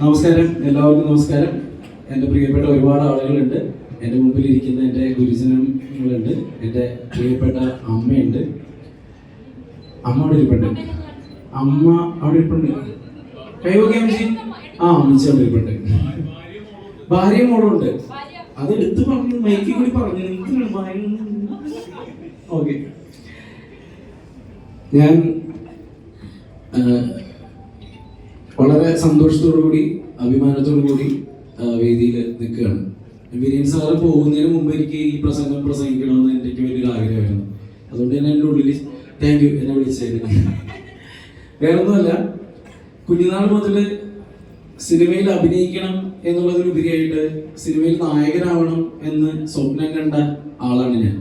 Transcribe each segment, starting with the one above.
നമസ്കാരം എല്ലാവർക്കും നമസ്കാരം. എന്റെ പ്രിയപ്പെട്ട ഒരുപാട് ആളുകളുണ്ട്. എന്റെ മുമ്പിൽ ഇരിക്കുന്ന എന്റെ ഗുരുജനങ്ങളുണ്ട്. എന്റെ പ്രിയപ്പെട്ട അമ്മയുണ്ട്. അമ്മ അവിടെ ഇരിപ്പുണ്ട്. അമ്മ അവിടെ ഇരിപ്പുണ്ട്. കൈവക്കെ അമ്മച്ചി. ആ അമ്മച്ചി അവിടെ ഇരിപ്പുണ്ട്. ഭാര്യ മോളും ഉണ്ട്. അത് എടുത്ത് പറഞ്ഞു മൈക്കിൽ കൂടി പറഞ്ഞു. ഓക്കെ. ഞാൻ സന്തോഷത്തോടു കൂടി അഭിമാനത്തോടു കൂടി വേദിയിൽ നിൽക്കുകയാണ്. വിനയൻ സാറ് പോകുന്നതിന് മുമ്പ് എനിക്ക് ഈ പ്രസംഗം പ്രസംഗിക്കണമെന്ന് എനിക്ക് വലിയൊരു ആഗ്രഹമായിരുന്നു. അതുകൊണ്ട് തന്നെ എന്റെ ഉള്ളിൽ താങ്ക് യു എന്നെ വിളിച്ചതിന് വേറൊന്നുമല്ല കുഞ്ഞുനാൾ മുതൽ സിനിമയിൽ അഭിനയിക്കണം എന്നുള്ളതിനുപരിയായിട്ട് സിനിമയിൽ നായകനാവണം എന്ന് സ്വപ്നം കണ്ട ആളാണ് ഞാൻ.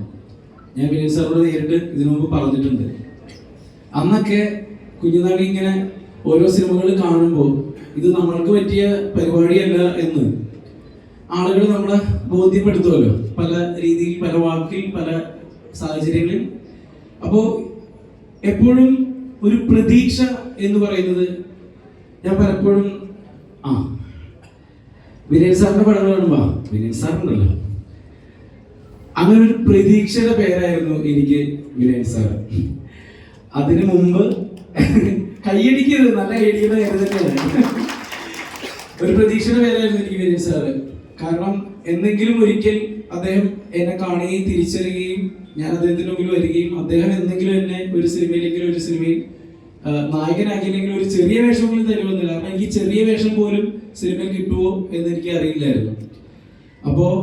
ഞാൻ വിനയൻ സാറിനോട് നേരിട്ട് ഇതിനു മുമ്പ് പറഞ്ഞിട്ടുണ്ട്. അന്നൊക്കെ കുഞ്ഞുനാളി ഇങ്ങനെ ഓരോ സിനിമകൾ കാണുമ്പോൾ ഇത് നമ്മൾക്ക് പറ്റിയ പരിപാടിയല്ല എന്ന്. ആളുകൾ നമ്മളെ ബോധ്യപ്പെടുത്തുമല്ലോ പല രീതിയിൽ പല വാക്കിൽ പല സാഹചര്യങ്ങളിൽ. അപ്പോൾ എപ്പോഴും ഒരു പ്രതീക്ഷ എന്ന് പറയുന്നത് ഞാൻ പലപ്പോഴും ആ വിനയൻ സാറിന്റെ പടങ്ങൾ കാണുമ്പോ വിനയൻ സാറുണ്ടല്ലോ. അങ്ങനെ ഒരു പ്രതീക്ഷയുടെ പേരായിരുന്നു എനിക്ക് വിനയൻ സാർ അതിനു മുമ്പ് കൈയടിക്കരുത് നല്ല കൈയടിക്കുന്ന കരുതല്ലേ ഒരു പ്രതീക്ഷയുടെ പേരായിരുന്നു എനിക്ക് വിജയ് സാറ്. കാരണം എന്തെങ്കിലും ഒരിക്കൽ അദ്ദേഹം എന്നെ കാണുകയും തിരിച്ചറിയുകയും ഞാൻ അദ്ദേഹത്തിന് മുമ്പിൽ വരികയും അദ്ദേഹം എന്തെങ്കിലും എന്നെ ഒരു സിനിമയിലെങ്കിലും ഒരു സിനിമയിൽ നായകനാക്കിയില്ലെങ്കിൽ ഒരു ചെറിയ വേഷം പോലും തരുമെന്നില്ല കാരണം എനിക്ക് ചെറിയ വേഷം പോലും സിനിമയിൽ കിട്ടുമോ എന്ന് എനിക്ക് അറിയില്ലായിരുന്നു. അപ്പോൾ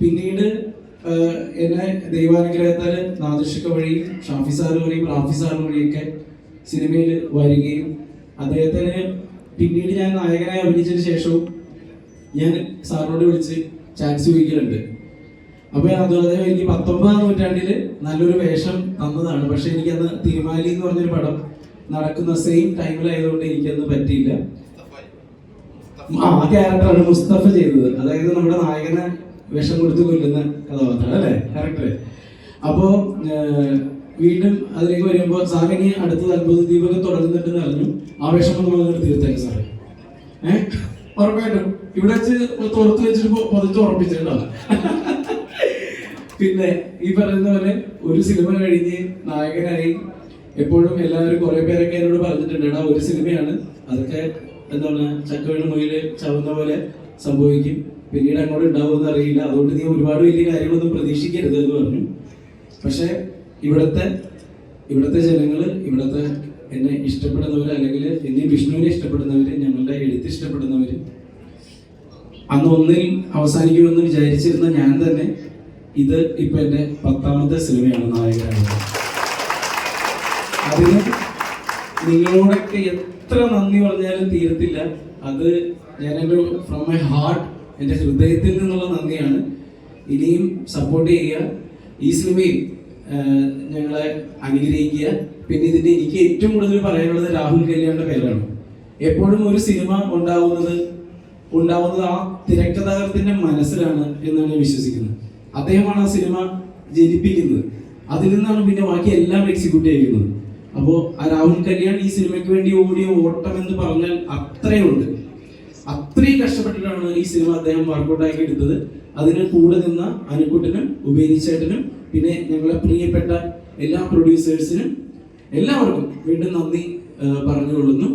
പിന്നീട് എന്നെ ദൈവാനുഗ്രഹത്താൽ നാദൃഷിക വഴിയും ഷാഫി സാറ് വഴിയും റാഫി സാറ് വഴിയൊക്കെ സിനിമയിൽ വരികയും അദ്ദേഹത്തിന് പിന്നീട് ഞാൻ നായകനായി അഭിനയിച്ചതിന് ശേഷവും ഞാൻ സാറിനോട് വിളിച്ച് ചാൻസ് ചോദിക്കലുണ്ട്. അപ്പൊ അതുപോലെ എനിക്ക് പത്തൊമ്പതാം നൂറ്റാണ്ടിൽ നല്ലൊരു വേഷം തന്നതാണ്. പക്ഷെ എനിക്കന്ന് തിരുമാലി എന്ന് പറഞ്ഞൊരു പടം നടക്കുന്ന സെയിം ടൈമിലായതുകൊണ്ട് എനിക്കന്ന് പറ്റിയില്ല. ആ ക്യാരക്ടറാണ് മുസ്തഫ ചെയ്തത്. അതായത് നമ്മുടെ നായകനെ വിഷം കൊടുത്ത് കൊല്ലുന്ന കഥാപാത്രം അല്ലേ? കറക്റ്റ് അപ്പോ ഏർ, വീണ്ടും അതിലേക്ക് വരുമ്പോൾ സാറിനി അടുത്ത അടുത്തത് അത്ഭുത ദീപകം തുടങ്ങുന്നുണ്ടെന്ന് അറിഞ്ഞു. ആവേശം ഒന്ന് നമ്മൾ സാറേ. ഏഹ് ഉറപ്പായിട്ടും. ഇവിടെ വെച്ച് തുറത്ത് വെച്ചിട്ട് പൊതിച്ച് ഉറപ്പിച്ചിട്ടുണ്ടാവും പിന്നെ ഈ പറയുന്ന പോലെ ഒരു സിനിമ കഴിഞ്ഞ് നായകനായി എപ്പോഴും എല്ലാവരും കുറെ പേരൊക്കെ എന്നോട് പറഞ്ഞിട്ടുണ്ട് എടാ ഒരു സിനിമയാണ്. അതൊക്കെ എന്താണ് ചക്കവീണ് മുയിൽ ചവുന്ന പോലെ സംഭവിക്കും. പിന്നീട് അങ്ങോട്ട് ഉണ്ടാവുമെന്ന് അറിയില്ല. അതുകൊണ്ട് നീ ഒരുപാട് വലിയ കാര്യങ്ങളൊന്നും പ്രതീക്ഷിക്കരുത് എന്ന് പറഞ്ഞു. പക്ഷെ ഇവിടുത്തെ ഇവിടുത്തെ ജനങ്ങൾ ഇവിടുത്തെ എന്നെ ഇഷ്ടപ്പെടുന്നവർ അല്ലെങ്കിൽ എന്നെ വിഷ്ണുവിനെ ഇഷ്ടപ്പെടുന്നവർ ഞങ്ങളുടെ എഴുത്ത് ഇഷ്ടപ്പെടുന്നവർ അന്ന് ഒന്നിൽ അവസാനിക്കുമെന്ന് വിചാരിച്ചിരുന്ന ഞാൻ തന്നെ ഇത് ഇപ്പൊ എന്റെ പത്താമത്തെ സിനിമയാണ് നായകനായത് അതിന് നിങ്ങളോടൊക്കെ എത്ര നന്ദി പറഞ്ഞാലും തീരത്തില്ല. അത് ഞാനൊരു ഫ്രം മൈ ഹാർട്ട് എന്റെ ഹൃദയത്തിൽ നിന്നുള്ള നന്ദിയാണ്. ഇനിയും സപ്പോർട്ട് ചെയ്യുക. ഈ സിനിമയിൽ ഞങ്ങളെ അനുഗ്രഹിക്കുക. പിന്നെ ഇതിന്റെ എനിക്ക് ഏറ്റവും കൂടുതൽ പറയാനുള്ളത് രാഹുൽ കല്യാണിന്റെ പേരാണ്. എപ്പോഴും ഒരു സിനിമ ഉണ്ടാവുന്നത് ഉണ്ടാവുന്നത് ആ തിരക്കഥാകൃത്തിന്റെ മനസ്സിലാണ് എന്നാണ് ഞാൻ വിശ്വസിക്കുന്നത്. അദ്ദേഹമാണ് ആ സിനിമ ജനിപ്പിക്കുന്നത്. അതിൽ നിന്നാണ് പിന്നെ ബാക്കി എല്ലാം എക്സിക്യൂട്ട് ചെയ്യുന്നത്. അപ്പോൾ ആ രാഹുൽ കല്യാൺ ഈ സിനിമയ്ക്ക് വേണ്ടി ഓടിയ ഓട്ടം എന്ന് പറഞ്ഞാൽ അത്രയുണ്ട്. അത്രയും കഷ്ടപ്പെട്ടിട്ടാണ് ഈ സിനിമ അദ്ദേഹം വർക്കൗട്ടാക്കി എടുത്തത്. അതിന് കൂടെ നിന്ന അനുക്കുട്ടനും ഉപേനിച്ചേട്ടനും പിന്നെ ഞങ്ങളെ പ്രിയപ്പെട്ട എല്ലാ പ്രൊഡ്യൂസേഴ്സിനും എല്ലാവർക്കും വീണ്ടും നന്ദി പറഞ്ഞുകൊള്ളുന്നു.